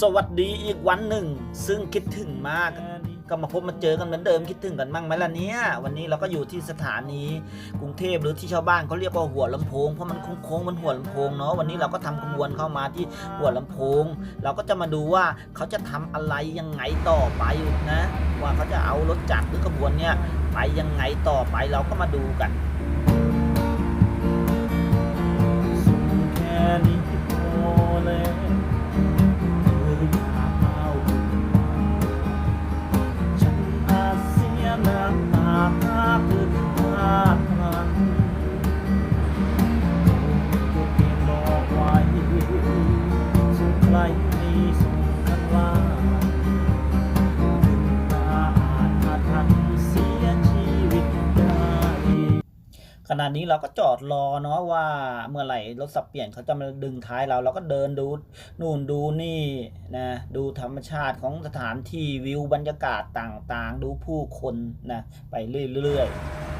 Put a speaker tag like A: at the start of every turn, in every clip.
A: สวัสดีอีกวันหนึ่ง ซึ่งคิดถึงมากก็มาพบมาเจอกันเหมือนเดิมคิดถึงกันมั่งไหมล่ะเนี่ยวันนี้เราก็อยู่ที่สถานีกรุงเทพหรือที่ชาวบ้านเขาเรียกว่าหัวลำโพงเพราะมันโค้งๆมันหัวลำโพงเนาะวันนี้เราก็ทำขบวนเข้ามาที่หัวลำโพง เราก็จะมาดูว่าเขาจะทำอะไรยังไงต่อไปนะว่าเขาจะเอารถจักรหรือขบวนเนี่ยไปยังไงต่อไปเราก็มาดูกันแค่นี้พอแล้ว ส่งกันาตาอาจอาทันเสียชีวิตได้ขณะนี้เราก็จอดรอเนาะว่าเมื่อไหร่รถสับเปลี่ยนเขาจะมาดึงท้ายเราเราก็เดินดูนู่นดูนี่นะดูธรรมชาติของสถานที่วิวบรรยากาศต่างๆ ดูผู้คนนะไปเรื่อยๆ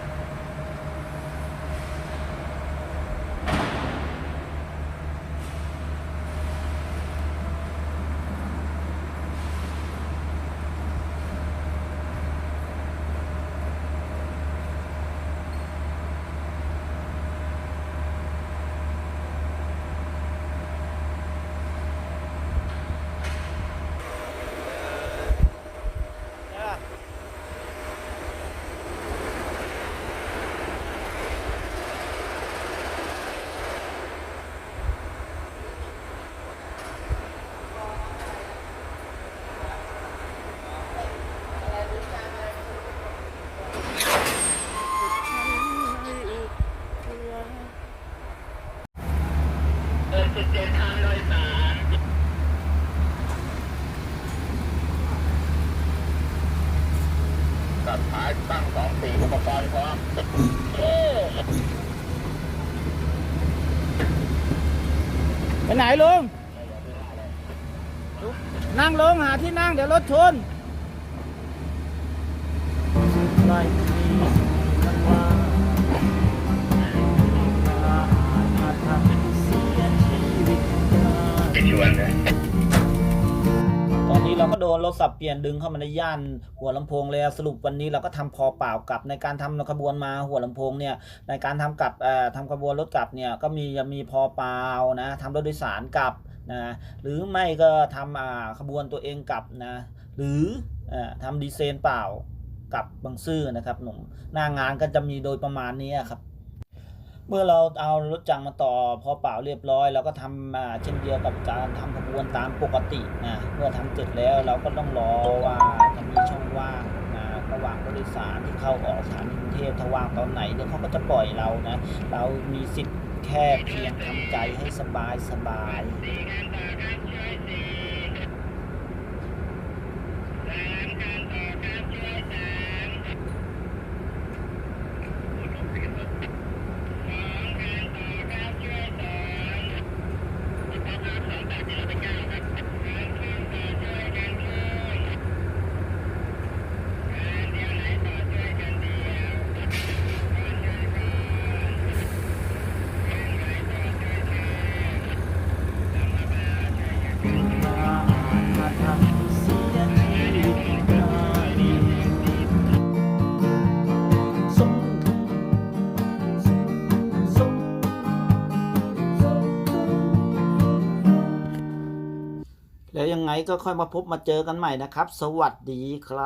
B: ตัดท้ายตั้งสองสี่อุปกรณ์พร้อม
C: ไปไหนลุง นั่งลงหาที่นั่งเดี๋ยวรถชน
A: ไป ก็โดนรถสับเปลี่ยนดึงเข้ามาในย่านหัวลำโพงแล้วสรุปวันนี้เราก็ทำพอเปล่ากับในการทำขบวนมาหัวลำโพงเนี่ยในการทำกับเอ่อทำขบวนรถกลับเนี่ยก็มีจะมีพอเปล่านะทำรถโดยสารกลับนะหรือไม่ก็ทำอ่าขบวนตัวเองกลับนะหรืออ่อทำดีเซนเปล่ากับบางซื่อนะครับหนุ่มหน้างานก็จะมีโดยประมาณนี้ครับ เมื่อเราเอารถจักรมาต่อพอเปล่าเรียบร้อยเราก็ทำเช่นเดียวกับการทำขบวนตามปกตินะเมื่อทำเสร็จแล้วเราก็ต้องรอว่าจะมีช่องว่างนะระหว่างผู้โดยสารที่เข้าออกสถานีกรุงเทพถ้าว่างตอนไหนเดี๋ยวเขาก็จะปล่อยเรานะเรามีสิทธิ์แค่เพียงทำใจให้สบายสบาย แล้วยังไงก็ค่อยมาพบมาเจอกันใหม่นะครับ สวัสดีครับ